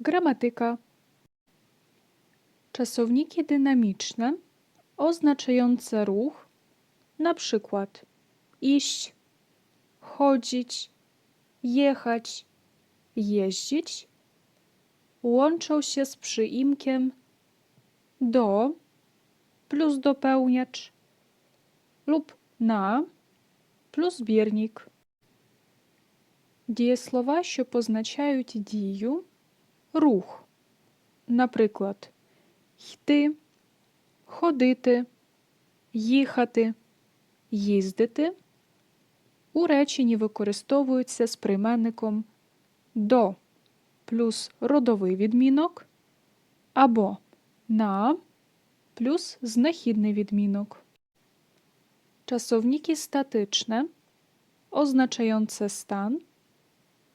Gramatyka. Czasowniki dynamiczne oznaczające ruch, na przykład iść, chodzić, jechać, jeździć, łączą się z przyimkiem do plus dopełniacz lub на плюс збірник. Дієслова, що позначають дію, рух. Наприклад, йти, ходити, їхати, їздити. У реченні використовуються з прийменником до плюс родовий відмінок або на плюс знахідний відмінок. Czasowniki statyczne oznaczające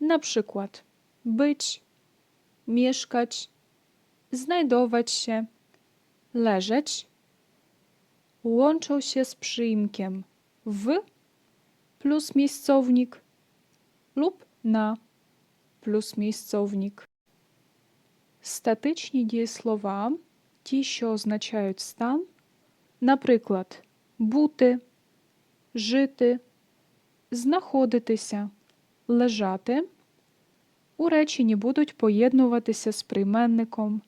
na przykład być, mieszkać, znajdować się, leżeć, łączą się z przyimkiem w plus miejscownik lub na plus miejscownik. Статичні дієслова, ті, що означають стан, наприклад, бути, жити, знаходитися, лежати, у реченні будуть поєднуватися з прийменником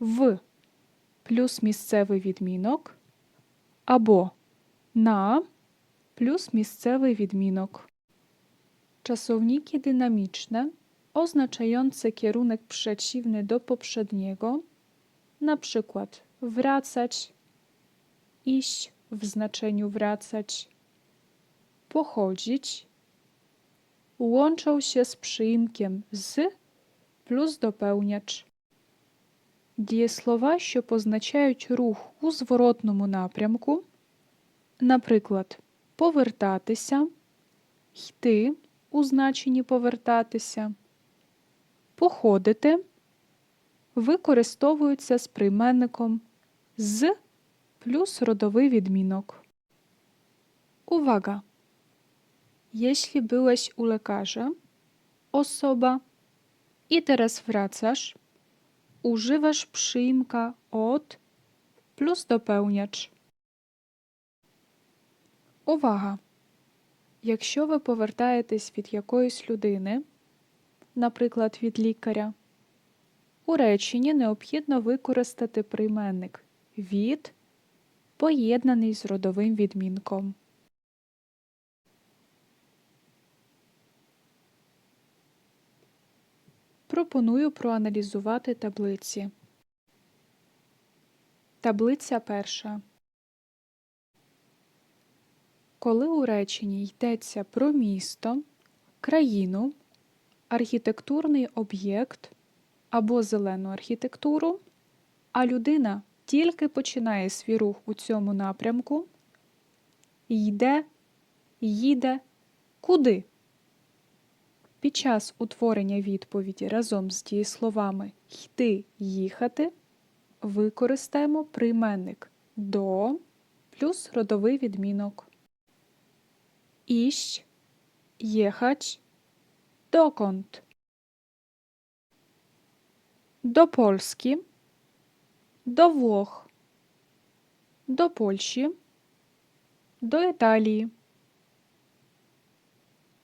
в плюс місцевий відмінок або на плюс місцевий відмінок. Czasowniki dynamiczne oznaczające kierunek przeciwny do poprzedniego, na przykład wracać, iść w znaczeniu wracać, pochodzić, łączą się z przyimkiem z plus dopełniacz. Дієслова, що позначають рух у зворотному напрямку, наприклад, повертатися, йти у значенні повертатися, походити, використовуються з прийменником з плюс родовий відмінок. Uwaga! Jeśli byłeś u lekarza, osoba i teraz wracasz, używasz przyimka od plus dopełniacz. Увага! Якщо ви повертаєтесь від якоїсь людини, наприклад, від лікаря, у реченні необхідно використати прийменник від, поєднаний з родовим відмінком. Пропоную проаналізувати таблиці. Таблиця перша. Коли у реченні йдеться про місто, країну, архітектурний об'єкт або зелену архітектуру, а людина тільки починає свій рух у цьому напрямку, йде, їде, куди? Під час утворення відповіді разом з дієсловами йти, їхати використаємо прийменник до плюс родовий відмінок. Iść, jechać, dokąd? Do Polski, do Włoch, do Польщі, до Італії,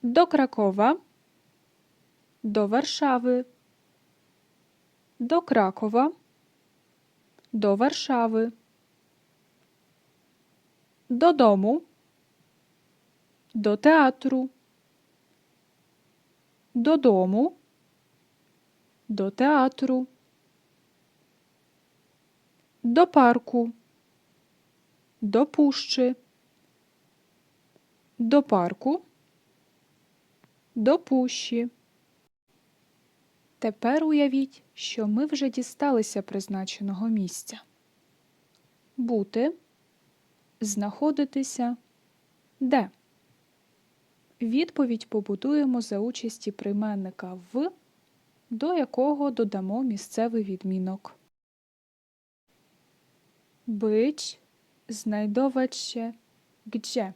до Кракова, до Варшави, до Кракова, до Варшави, додому, до театру, додому, до театру, до парку, до пущі, до парку, до пущі. Тепер уявіть, що ми вже дісталися призначеного місця. Бути, знаходитися де? Відповідь побудуємо за участі прийменника в, до якого додамо місцевий відмінок. Znajdować się gdzie?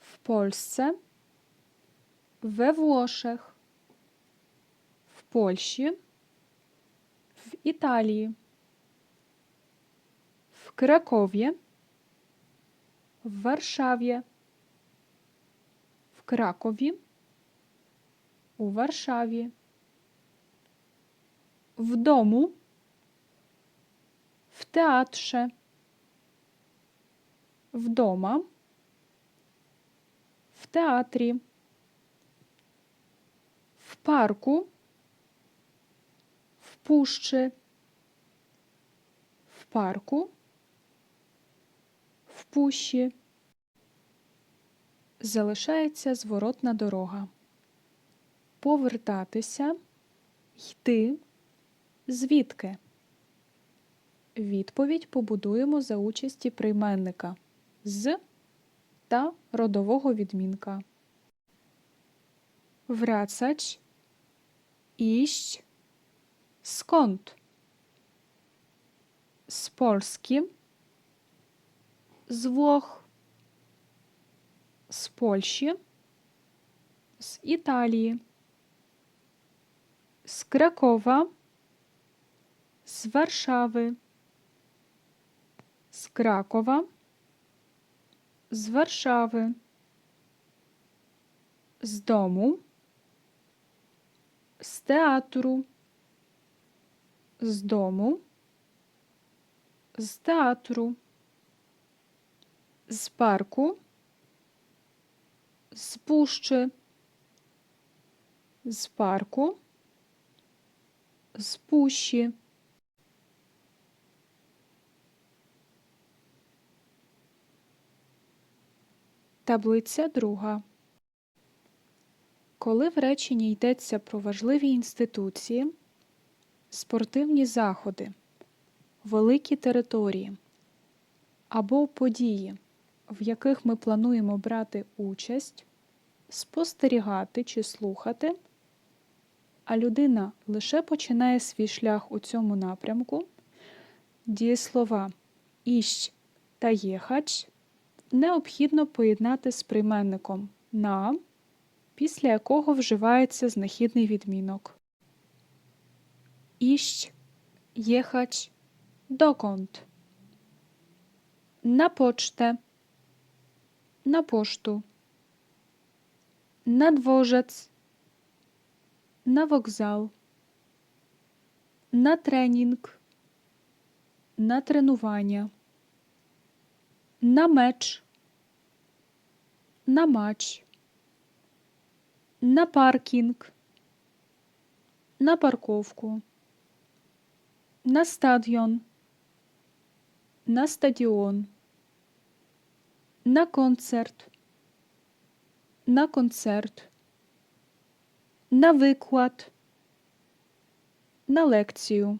W Polsce, we Włoszech, Польщі, в Італії, в Кракові, в Варшаві, в Кракові, у Варшаві, в дому, в театрze, вдома, в театрі, в парку, пущі, в парку, в пущі. Залишається зворотна дорога. Повертатися, йти, звідки. Відповідь побудуємо за участі прийменника з та родового відмінка. Wracać, iść, skąd? Z Polski, z Włoch, z Польщі, з Італії, з Кракова, з Варшави, з Кракова, з Варшави, з дому, з театру, з дому, з театру, з парку, з пущі, з парку, з пущі. Таблиця друга. Коли в реченні йдеться про важливі інституції, спортивні заходи, великі території або події, в яких ми плануємо брати участь, спостерігати чи слухати, а людина лише починає свій шлях у цьому напрямку, дієслова іщ та єхач необхідно поєднати з прийменником на, після якого вживається знахідний відмінок. Іщ, єхач, докąd. На почтę, на пошту, на dworzec, на вокзал, на тренінг, на тренування, на меч, на матч, на паркінг, на парковку, на стадіон, на стадіон, на концерт, на концерт, на виклад, на лекцію,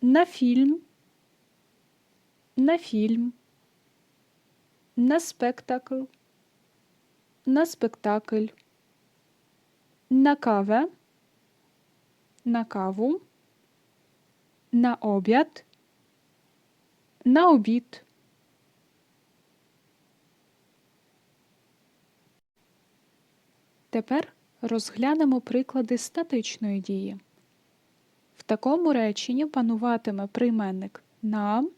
на фільм, на фільм, на спектакль, на спектакль, на кавę, на каву, на обід, на обід. Тепер розглянемо приклади статичної дії. В такому реченні пануватиме прийменник нам,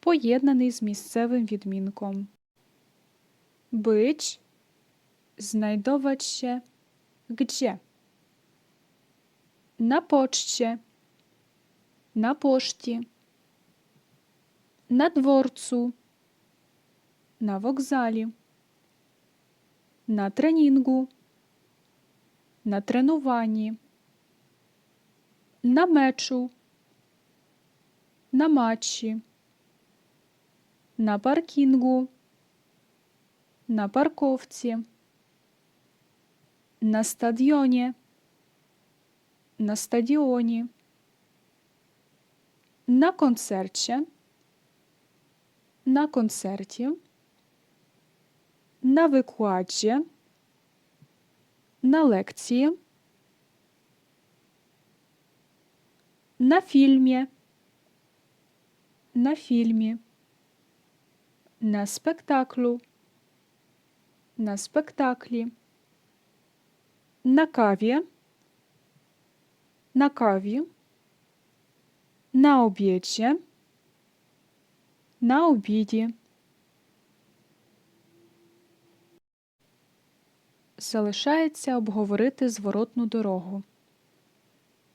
поєднаний з місцевим відмінком. Być, znajdować się, Na poczcie, na poczcie, na dworcu, na wokzali, на тренінгу, на тренуванні, на мечу, на матчі, на паркінгу, на парковці, на стадіоні, на стадіоні, на концерті, на концерті на викладі, на лекції, на фільмі, на фільмі, на спектаклю, на спектаклі, На каві. На каві. На обіді. На обіді. Залишається обговорити зворотну дорогу.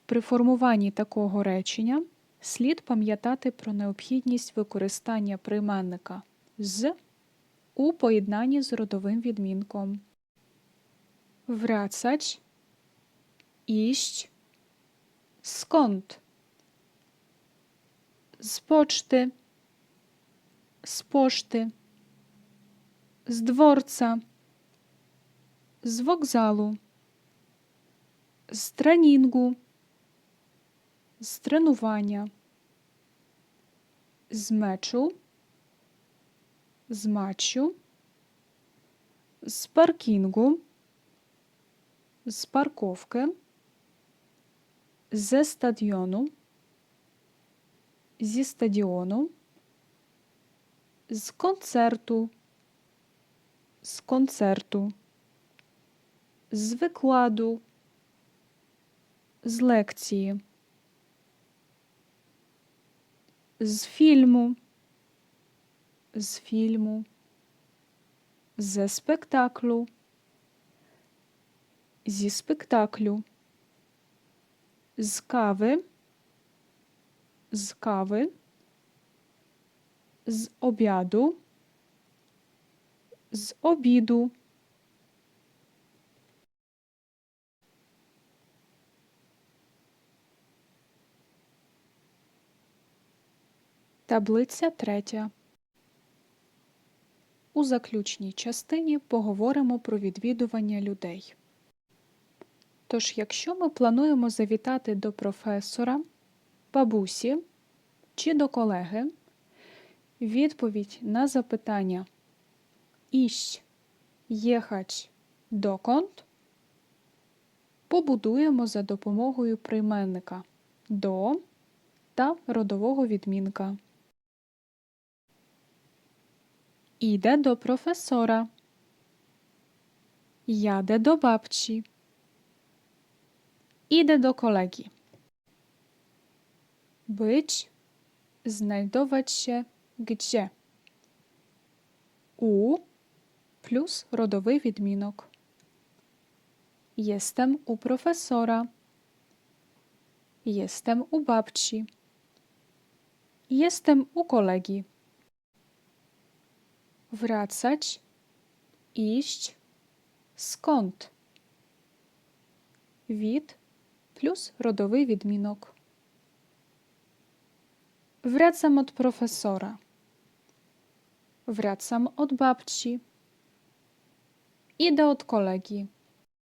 При формуванні такого речення слід пам'ятати про необхідність використання прийменника з у поєднанні з родовим відмінком. Wracać, iść, skąd? Z poczty, z poczty, z dworca, z wokzalu, z treningu, z trenowania, z meczu, z maciu, z parkingu, z parkówki, ze stadionu, зі стадіону, з концерту, з концерту, з викладу, з лекції, з фільму, з фільму, ze спектаклю, зі спектаклю, з кави, з кави, з обіду, з обіду. Таблиця третя. У заключній частині поговоримо про відвідування людей. Тож, якщо ми плануємо завітати до професора, бабусі чи до колеги, відповідь на запитання Іщ, єхач, доконт побудуємо за допомогою прийменника до та родового відмінка. Іде до професора. Jadę do babci. Idę do kolegi. Być, znajdować się gdzie. U plus rodowy widminok. Jestem u profesora. Jestem u babci. Jestem u kolegi. Wracać, iść, skąd? Wid плюс родовий відмінок. Wracam od profesora. Wracam od babci. Idę od kolegi.